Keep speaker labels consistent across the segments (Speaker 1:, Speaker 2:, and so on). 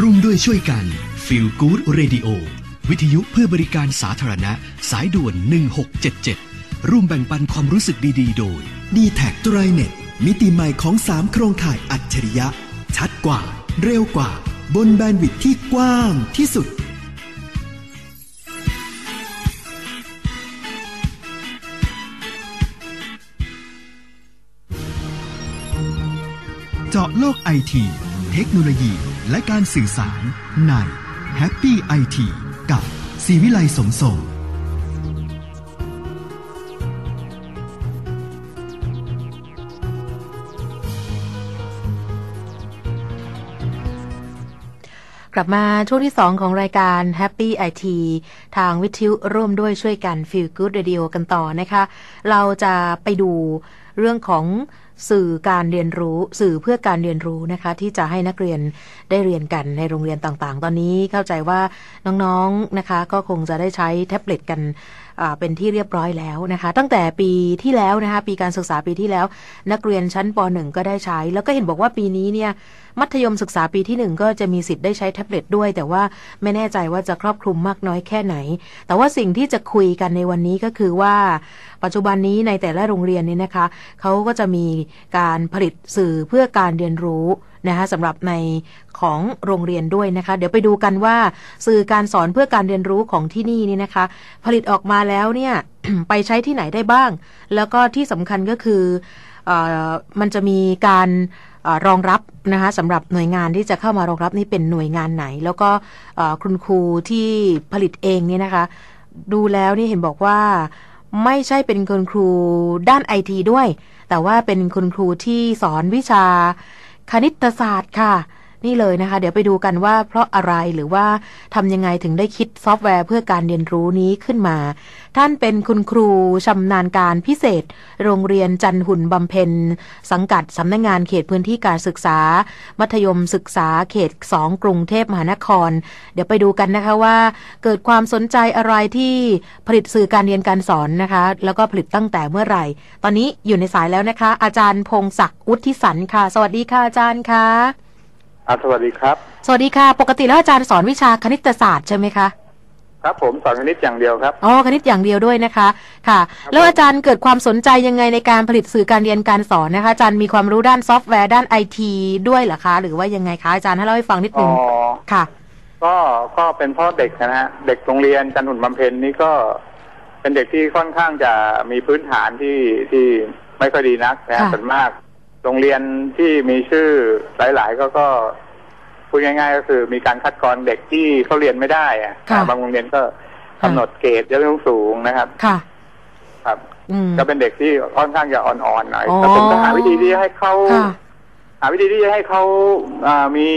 Speaker 1: ร่วมด้วยช่วยกัน Feel Good Radio วิทยุเพื่อบริการสาธารณะ สายด่วน 1677 ร่วมแบ่งปันความรู้สึกดี ๆ โดย d t แท็ไตรเน็ตมิติใหม่ของ 3 โครงข่ายอัจฉริยะ ชัดกว่า เร็วกว่า บนแบนด์วิดที่กว้างที่สุดเจาะโลกไอที เทคโนโลยี และการสื่อสารใน Happy IT กับศิวิไลสมทรง
Speaker 2: กลับมาช่วงที่ 2 ของรายการ Happy IT ทางวิทยุร่วมด้วยช่วยกัน Feel Good Radio กันต่อนะคะ เราจะไปดูเรื่องของ สื่อการเรียนรู้สื่อเพื่อการเรียนรู้นะคะ ที่จะให้นักเรียนได้เรียนกันในโรงเรียนต่างๆ ตอนนี้เข้าใจว่าน้องๆนะคะ ก็คงจะได้ใช้แท็บเล็ตกันเป็นที่เรียบร้อยแล้วนะคะ ตั้งแต่ปีที่แล้วนะคะ ปีการศึกษาปีที่แล้ว นักเรียนชั้นป .1 ก็ได้ใช้ แล้วก็เห็นบอกว่าปีนี้เนี่ย มัธยมศึกษาปีที่ 1 ก็จะมีสิทธิ์ได้ใช้แท็บเล็ตด้วย แต่ว่าไม่แน่ใจว่าจะครอบคลุมมากน้อยแค่ไหน แต่ว่าสิ่งที่จะคุยกันในวันนี้ก็คือว่า ปัจจุบันนี้ในแต่ละโรงเรียนนี่นะคะเขาก็จะมีการผลิตสื่อเพื่อการเรียนรู้นะคะสำหรับในของโรงเรียนด้วยนะคะ เดี๋ยวไปดูกันว่า สื่อการสอนเพื่อการเรียนรู้ของที่นี่นี่นะคะ ผลิตออกมาแล้วเนี่ยไปใช้ที่ไหนได้บ้าง แล้วก็ที่สำคัญก็คือออมันจะมีการ รองรับนะคะสำหรับหน่วยงานที่จะเข้ามารองรับนี่เป็นหน่วยงานไหน แล้วก็คุณครูที่ผลิตเองนี่นะคะ ดูแล้วนี่เห็นบอกว่าไม่ใช่เป็นคุณครูด้านไอทีด้วย แต่ว่าเป็นคุณครูที่สอนวิชาคณิตศาสตร์ค่ะ นี่เลยนะคะ เดี๋ยวไปดูกันว่าเพราะอะไรหรือว่าทำยังไงถึงได้คิดซอฟต์แวร์เพื่อการเรียนรู้นี้ขึ้นมา ท่านเป็นคุณครูชำนาญการพิเศษ โรงเรียนจันหุ่นบำเพ็ญ สังกัดสำนักงงานเขตพื้นที่การศึกษา มัธยมศึกษาเขต 2 กรุงเทพมหานคร เดี๋ยวไปดูกันนะคะว่า เกิดความสนใจอะไรที่ผลิตสื่อการเรียนการสอนนะคะ แล้วก็ผลิตตั้งแต่เมื่อไหร่ ตอนนี้อยู่ในสายแล้วนะคะ อาจารย์พงศักดิ์วุฒิสันค่ะ สวัสดีค่ะอาจารย์คะ
Speaker 3: อ่าสวัสดีครับ
Speaker 2: สวัสดีค่ะ ปกติแล้วอาจารย์สอนวิชาคณิตศาสตร์ใช่ไหมคะ
Speaker 3: ครับผมสอนคณิตอย่างเดียวครับ
Speaker 2: อ๋อคณิตอย่างเดียวด้วยนะคะค่ะ แล้วอาจารย์เกิดความสนใจยังไงในการผลิตสื่อการเรียนการสอนนะคะอาจารย์มีความรู้ด้านซอฟต์แวร์ด้านไอทีด้วยเหรอคะ หรือว่ายังไงคะอาจารย์ให้เล่าให้ฟังนิด
Speaker 3: อ๋
Speaker 2: นึ
Speaker 3: อ
Speaker 2: งค่ะ
Speaker 3: ก็ก็เป็นเพ่อเด็กนะฮะเด็กโรงเรียนจันทร์หุ่นบำเพ็ญนี่ก็ เป็นเด็กที่ค่อนข้างจะมีพื้นฐานที่ที่ไม่ค่อยดีนักนะฮะ
Speaker 2: ค่ะ
Speaker 3: ส่วนมาก โรงเรียนที่มีชื่อหลาย ๆ ก็ก็ พูดง่ายๆก็คือมีการคัดกรองเด็กที่เขาเรียนไม่ได้อะ
Speaker 2: ค่ะ
Speaker 3: บางโรงเรียนก็กำหนดเกรดจะต้องสูงนะครับ
Speaker 2: ค่ะ
Speaker 3: ครับ
Speaker 2: อืม
Speaker 3: ก็เป็นเด็กที่ค่อนข้างจะอ่อนๆหน่อย
Speaker 2: อ๋อ
Speaker 3: แต่ผมจะหาวิธีที่ให้เขา
Speaker 2: ค่ะ
Speaker 3: หาวิธีที่จะให้เขาอ่ามี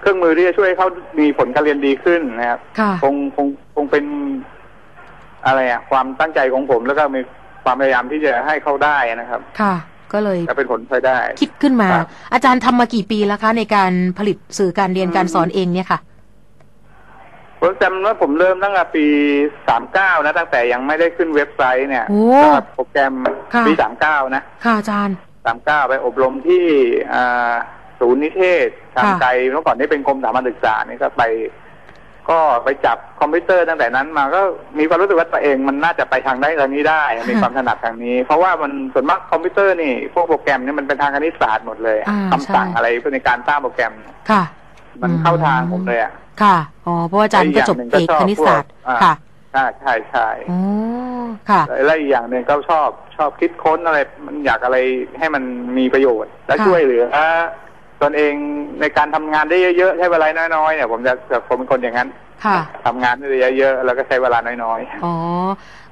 Speaker 3: เครื่องมือที่จะช่วยให้เขามีผลการเรียนดีขึ้นนะครับ
Speaker 2: ค่ะ
Speaker 3: คงคงคงเป็นอะไรอะความตั้งใจของผมแล้วก็มีความพยายามที่จะให้เขาได้นะครับ
Speaker 2: ค่ะ ก็เลย
Speaker 3: จะเป็นผลพลอยได้
Speaker 2: คิดขึ้นมา
Speaker 3: ครับ
Speaker 2: อาจารย์ทำมากี่ปีแล้วคะ ในการผลิตสื่อการเรียนการสอนเองเนี่ยค่ะ
Speaker 3: ผมจำว่าผมเริ่มตั้งแต่ปีสามเก้านะ ตั้งแต่ยังไม่ได้ขึ้นเว็บไซต์เนี่ย
Speaker 2: โอ้
Speaker 3: ก็โปรแกรม
Speaker 2: ค่ะ
Speaker 3: ปีสามเก้านะ
Speaker 2: ค่ะอาจารย์
Speaker 3: สามเก้าไปอบรมที่อ่าศูนย์นิเทศทาง
Speaker 2: ค่ะ
Speaker 3: ไกลเมื่อก่อนนี่เป็นกรมสถาบันศึกษานี่ก็ไป ก็ไปจับคอมพิวเตอร์ตั้งแต่นั้นมาก็มีความรู้สึกว่าตัวเองมันน่าจะไปทางได้ทางนี้ได้ มีความถนัดทางนี้ เพราะว่ามันส่วนมากคอมพิวเตอร์นี่พวกโปรแกรมนี่มันเป็นทางคณิตศาสตร์หมดเลย
Speaker 2: อ่า
Speaker 3: คำสั่ง
Speaker 2: ใช่
Speaker 3: อะไรเพื่อในการสร้างโปรแกรม
Speaker 2: ค่ะ
Speaker 3: มัน
Speaker 2: อืม
Speaker 3: เข้าทางผมเลยอะ
Speaker 2: ค่ะอ๋อเพราะว่าอาจารย์ก็จบ
Speaker 3: และอีกอย่างหนึ่งก็
Speaker 2: เอกคณิตศาสตร์
Speaker 3: ชอบพวกอ่า
Speaker 2: ค่ะ
Speaker 3: ใช่ใช่ใช่
Speaker 2: อ๋อค่ะ
Speaker 3: และอีกอย่างหนึ่งก็ชอบชอบคิดค้นอะไร มันอยากอะไรให้มันมีประโยชน์และ
Speaker 2: ค่ะ
Speaker 3: ช่วยเหลือ ตนเองในการทำงานได้เยอะๆใช้เวลาน้อยๆเนี่ยผมจะจะผมเป็นคนอย่างนั้น
Speaker 2: ค่ะ
Speaker 3: ทำงานได้เยอะๆแล้วก็ใช้เวลาน้อย
Speaker 2: อ๋อ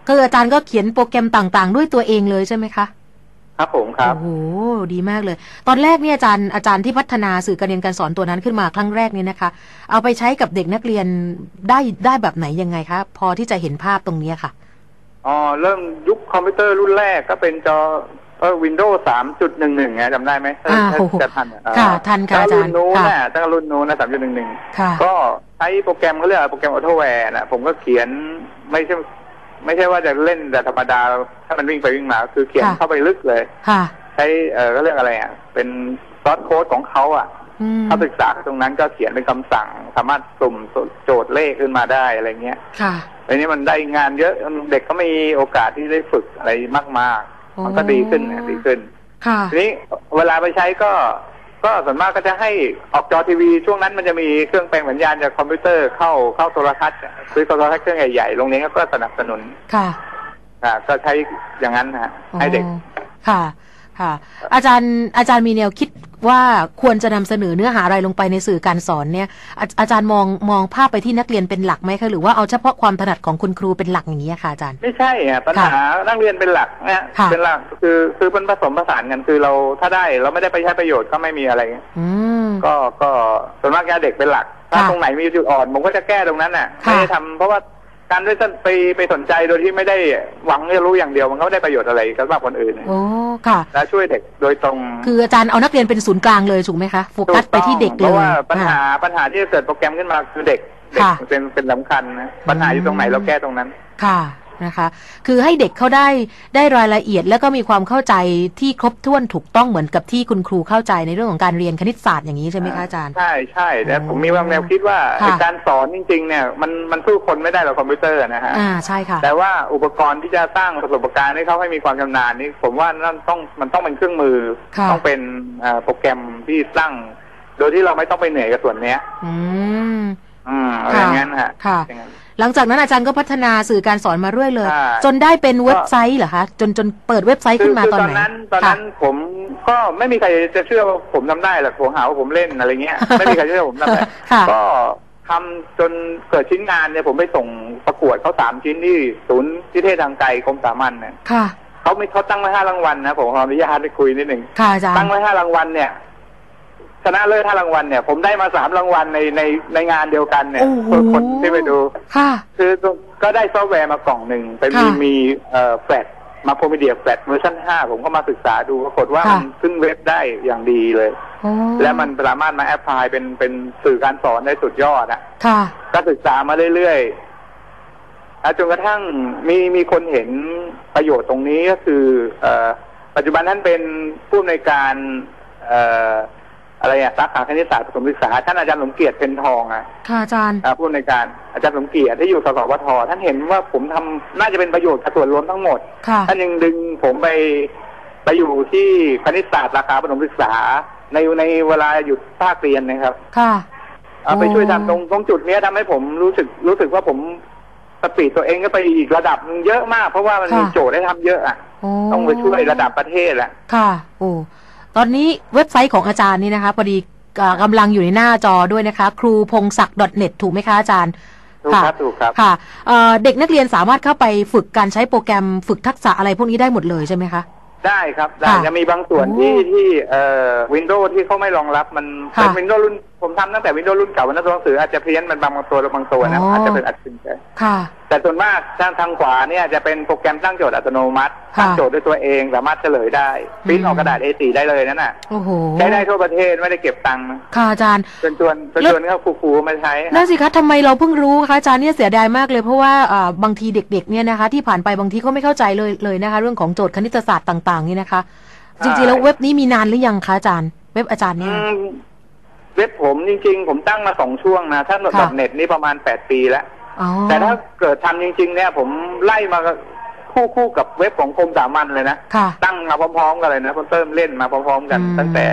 Speaker 2: ก็คืออาจารย์ก็เขียนโปรแกรมต่างๆ ด้วยตัวเองเลยใช่ไหมคะ
Speaker 3: ๆครับผมครับ
Speaker 2: โอ้โหดีมากเลย ตอนแรกเนี่ยอาจารย์อาจารย์ที่พัฒนาสื่อการเรียนการสอนตัวนั้นขึ้นมาครั้งแรกเนี่ยนะคะ เอาไปใช้กับเด็กนักเรียนได้ได้แบบไหนยังไงคะพอที่จะเห็นภาพตรงเนี้ยค่ะ
Speaker 3: อ๋อเริ่มยุคคอมพิวเตอร์รุ่นแรกก็เป็นจอเออวินโดว์สามจุดหนึ่งหนึ่งไงจำได้ไหมถ้า
Speaker 2: อ่า
Speaker 3: ถ้า
Speaker 2: โอ้โห
Speaker 3: จะทันอ่
Speaker 2: ค่ะทันค่ะอาจารย์
Speaker 3: ตั้งรุ่นนู้น
Speaker 2: ค่ะ
Speaker 3: น่ะตั้งรุ่นนู้นนะสามจุดหนึ่งหนึ่ง
Speaker 2: ค่ะ
Speaker 3: ก็ใช้โปรแกรมเขาเรียกอะไรโปรแกรมออโต้แวร์นะผมก็เขียนไม่ใช่ไม่ใช่ว่าจะเล่นแต่ธรรมดาถ้ามันวิ่งไปวิ่งมา คือเขียน
Speaker 2: ค่ะ
Speaker 3: เข้าไปลึกเลย
Speaker 2: ค่ะ
Speaker 3: ใช้เออเขาเรียกอะไรอะเป็นซอสโค้ดของเขาอะ
Speaker 2: ออืม
Speaker 3: เขาศึกษาตรงนั้นก็เขียนเป็นคำสั่ง สามารถสุ่มโจทย์เลขขึ้นมาได้อะไรเงี้ย
Speaker 2: ค่ะ
Speaker 3: อันนี้มันได้งานเยอะเด็กก็มีโอกาสที่ได้ฝึกอะไรมากๆ มันก็ดีขึ้นนะดีขึ้น
Speaker 2: ค่ะ
Speaker 3: ทีนี้เวลาไปใช้ก็ ก็ส่วนมากก็จะให้ออกจอทีวี ช่วงนั้นมันจะมีเครื่องแปลงสัญญาณจากคอมพิวเตอร์เข้าเข้าโทรทัศน์ซื้อโทรทัศน์เครื่องใหญ่ๆโรงเรียนก็สนับสนุน
Speaker 2: ค่ะ
Speaker 3: อ่าก็ใช้อย่างนั้นนะฮะให้เด็ก
Speaker 2: อ๋อค่ะค่ะอาจารย์อาจารย์มีแนวคิด ว่าควรจะนำเสนอเนื้อหาอะไรลงไปในสื่อการสอนเนี่ยอาอาจารย์มองมองภาพไปที่นักเรียนเป็นหลักไหมคะหรือว่าเอาเฉพาะความถนัดของคุณครูเป็นหลักอย่างนี้ยค่ะอาจารย์
Speaker 3: ไม่ใช่อะปัญหานักเรียนเป็นหลักนะฮะ
Speaker 2: ค่ะ
Speaker 3: เป็นหลักคือคือเป็นผสมผสานกันคือเราถ้าได้เราไม่ได้ไปใช้ประโยชน์ก็ไม่มีอะไร
Speaker 2: อืม
Speaker 3: ก็ก็ส่วนมากจะเด็กเป็นหลัก ถ้า
Speaker 2: ค่ะ
Speaker 3: ตรงไหนมีจุดอ่อนผมก็จะแก้ตรงนั้นน่ะ
Speaker 2: ค่ะ
Speaker 3: ไม่ได้ทำเพราะว่า การได้ไปไปสนใจโดยที่ไม่ได้หวังจะรู้อย่างเดียวมันก็ไม่ได้ประโยชน์อะไรกับสำหรับคนอื่น
Speaker 2: โอ้ค่ะ
Speaker 3: และช่วยเด็กโดยตรง
Speaker 2: คืออาจารย์เอานักเรียนเป็นศูนย์กลางเลยถูกไหมคะโฟกัสไปที่เด็ก
Speaker 3: เพ
Speaker 2: เลย
Speaker 3: ราะว่าปัญหา
Speaker 2: ค่ะ
Speaker 3: ปัญหาที่จะเกิดโปรแกรมขึ้นมาคือเด็กเด็ก
Speaker 2: ค่ะ
Speaker 3: เป็นเป็นสำคัญนะปัญหาอยู่ตรงไหนเราแก้ตรงนั้น
Speaker 2: ค่ะ นะคะ คือให้เด็กเขาได้ได้รายละเอียดแล้วก็มีความเข้าใจที่ครบถ้วนถูกต้องเหมือนกับที่คุณครูเข้าใจในเรื่องของการเรียนคณิตศาสตร์อย่างนี้ใช่ไหมคะอาจารย์
Speaker 3: ใช่ใช่แต่
Speaker 2: อ๋อ
Speaker 3: ผมมีความแนวคิดว่า
Speaker 2: ค่ะ
Speaker 3: ไอ้การสอนจริง ๆ เนี่ยมันมันสู้คนไม่ได้หรอกคอมพิวเตอร์นะฮะ
Speaker 2: อ่าใช่ค่ะ
Speaker 3: แต่ว่าอุปกรณ์ที่จะสร้างประสบการณ์ให้เขาให้มีความชำนาญนี่ผมว่านั่นต้องมันต้องเป็นเครื่องมือ
Speaker 2: ค่ะ
Speaker 3: ต้องเป็นเอ่อโปรแกรมที่สร้าง โดยที่เราไม่ต้องไปเหนื่อยกับส่วนเนี้ย
Speaker 2: อืม
Speaker 3: อืมอะไร
Speaker 2: ค่ะ
Speaker 3: อย่างนั้นฮะ
Speaker 2: ค่ะ
Speaker 3: อย่างนั้น
Speaker 2: หลังจากนั้นอาจารย์ก็พัฒนาสื่อการสอนมาเรื่อยเลย
Speaker 3: ใช่
Speaker 2: จนได้เป็นเว็บไซต์เหรอคะจนจนเปิดเว็บไซต์
Speaker 3: คื
Speaker 2: ขึ้นมา
Speaker 3: คื
Speaker 2: ตอน
Speaker 3: ตอน
Speaker 2: ไหน
Speaker 3: นั้นตอน
Speaker 2: ค่ะ
Speaker 3: นั้นผมก็ไม่มีใครจะเชื่อว่าผมทำได้หรอกผมหาว่าผมเล่นอะไรเงี้ยไม่มีใครเชื่อว่าผมทำได้
Speaker 2: ค่ะ
Speaker 3: ก็ทำจนเกิดชิ้นงานเนี่ยผมไปส่งประกวดเขาสามชิ้นที่ศูนย์ที่เทศทางไกลกรมสามัญเนี่ย
Speaker 2: ค่ะ
Speaker 3: เขาไม่เขาตั้งไว้ห้ารางวัลนะผมขออนุญาตไปคุยนิดหนึ่ง
Speaker 2: ค่ะอาจาร
Speaker 3: ตั้ง
Speaker 2: ย์
Speaker 3: ไว้ห้ารางวัลเนี่ย ชนะเลิศห้ารางวัลเนี่ย ผมได้มาสามรางวัลในในในงานเดียวกันเนี่ย
Speaker 2: โอ้โห
Speaker 3: คนที่ไปดู
Speaker 2: ค่ะ
Speaker 3: คือก็ได้ซอฟต์แวร์มากล่องหนึ่งเป็นมี
Speaker 2: ค่ะ
Speaker 3: มีเอ่อแฟลชมาโพมีเดียแฟลชเวอร์ชันห้าผมก็มาศึกษาดูปรากฏว่า
Speaker 2: ค่ะ
Speaker 3: มันขึ้นเว็บได้อย่างดีเลย
Speaker 2: โอ้
Speaker 3: และมันสามารถมาแอพพลายเป็นเป็นสื่อการสอนได้สุดยอดอะ
Speaker 2: ค่ะ
Speaker 3: ก็ศึกษามาเรื่อยๆแล้วจนกระทั่งมีมีคนเห็นประโยชน์ตรงนี้ก็คือ เอ่อปัจจุบันท่านเป็นผู้อำนวยการเอ่อ อะไรอะสาขาคณิตศาสตร์ประถมศึกษาท่านอาจารย์สมเกียรติเป็นทองอะ
Speaker 2: ค่ะอาจารย์
Speaker 3: อ่าผู้อำนวยการอาจารย์สมเกียรติที่อยู่สสวทท่านเห็นว่าผมทำน่าจะเป็นประโยชน์กับส่วนรวมทั้งหมด
Speaker 2: ค่ะ
Speaker 3: ท่านยังดึงผมไปไปอยู่ที่คณิตศาสตร์ราคาประถมศึกษา ในในเวลาหยุดภาคเรียนนะครับ
Speaker 2: ค่ะ
Speaker 3: เอาไป
Speaker 2: โอ้
Speaker 3: ช่วยทำตรงตรงจุดเนี้ยทำให้ผมรู้สึกรู้สึกว่าผมสปีดตัวเองก็ไปอีกระดับหนึงเยอะมาก เพราะว่ามันมี
Speaker 2: ค่ะ
Speaker 3: โจทย์ให้ทำเยอะอะ
Speaker 2: โอ้
Speaker 3: ต้องไปช่วยระดับประเทศแหละ
Speaker 2: ค่ะ โอ้ ตอนนี้เว็บไซต์ของอาจารย์นี่นะคะพอดีอ่ากำลังอยู่ในหน้าจอด้วยนะคะ ครูพงศักดิ์ .net ถูกไหมคะอาจารย์
Speaker 3: ถูกครับถูกครับ
Speaker 2: ค่ะเอ่อเด็กนักเรียนสามารถเข้าไปฝึกการใช้โปรแกรมฝึกทักษะอะไรพวกนี้ได้หมดเลยใช่ไหมคะ
Speaker 3: ได้ครับได้
Speaker 2: ค่ะ
Speaker 3: จะมีบางส่วนที่
Speaker 2: โอ้
Speaker 3: ที่เอ่อวินโดว์ที่เขาไม่รองรับมัน
Speaker 2: ค่ะ
Speaker 3: เป็นวินโดว์รุ่น ผมทำตั้งแต่วินโดว์รุ่นเก่าวันนั้นตัวหนังสืออาจจะเพี้ยนมันบางตัวบางตัวนะ
Speaker 2: อ๋ออ
Speaker 3: อาจจะเป็นอัดซินใจ
Speaker 2: ค่ะ
Speaker 3: แต่ส่วนมากทางทางขวาเนี่ยจะเป็นโปรแกรมตั้งโจทย์อัตโนมัติ
Speaker 2: ค่ะ
Speaker 3: ตั้งโจทย์ด้วยตัวเองสามารถเฉลยได้ปริ้นออกกระดาษ A4 ได้เลยนั่นน่ะ
Speaker 2: โอ้โห
Speaker 3: ใช้ได้ทั่วประเทศไม่ได้เก็บตังค์นะ
Speaker 2: ค่ะอาจารย์
Speaker 3: ชวนชวนชวน
Speaker 2: แล้ว
Speaker 3: ชวนเขาครูๆมาใช้
Speaker 2: นั่นสิคะทำไมเราเพิ่งรู้คะอาจารย์เนี่ยเสียดายมากเลยเพราะว่าอ่าบางทีเด็กๆเนี่ยนะคะ ที่ผ่านไปบางทีก็ไม่เข้าใจเลยเลยนะคะ เรื่องของโจทย์คณิตศาสตร์ต่าง ๆ นี่นะคะ จริงๆแล้วเว็บนี้มีนานหรือยังคะอาจารย์ เว็บอาจารย์
Speaker 3: อื
Speaker 2: เนี่ย
Speaker 3: ม เว็บผมจริง ๆ ผมตั้งมาสองช่วงนะ ถ้าดอ
Speaker 2: ค่ะ
Speaker 3: ทเน็ตนี่ประมาณแปดปีแล้ว
Speaker 2: อ๋อ
Speaker 3: แต่ถ้าเกิดทำจริง ๆ เนี่ย ผมไล่มาคู่คู่กับเว็บของกรมสามัญเลยนะ
Speaker 2: ค่ะ
Speaker 3: ตั้งมาพร้อมๆกันเลยนะผมเติมเล่นมาพร้อมๆกัน
Speaker 2: อืม
Speaker 3: ตั้งแต่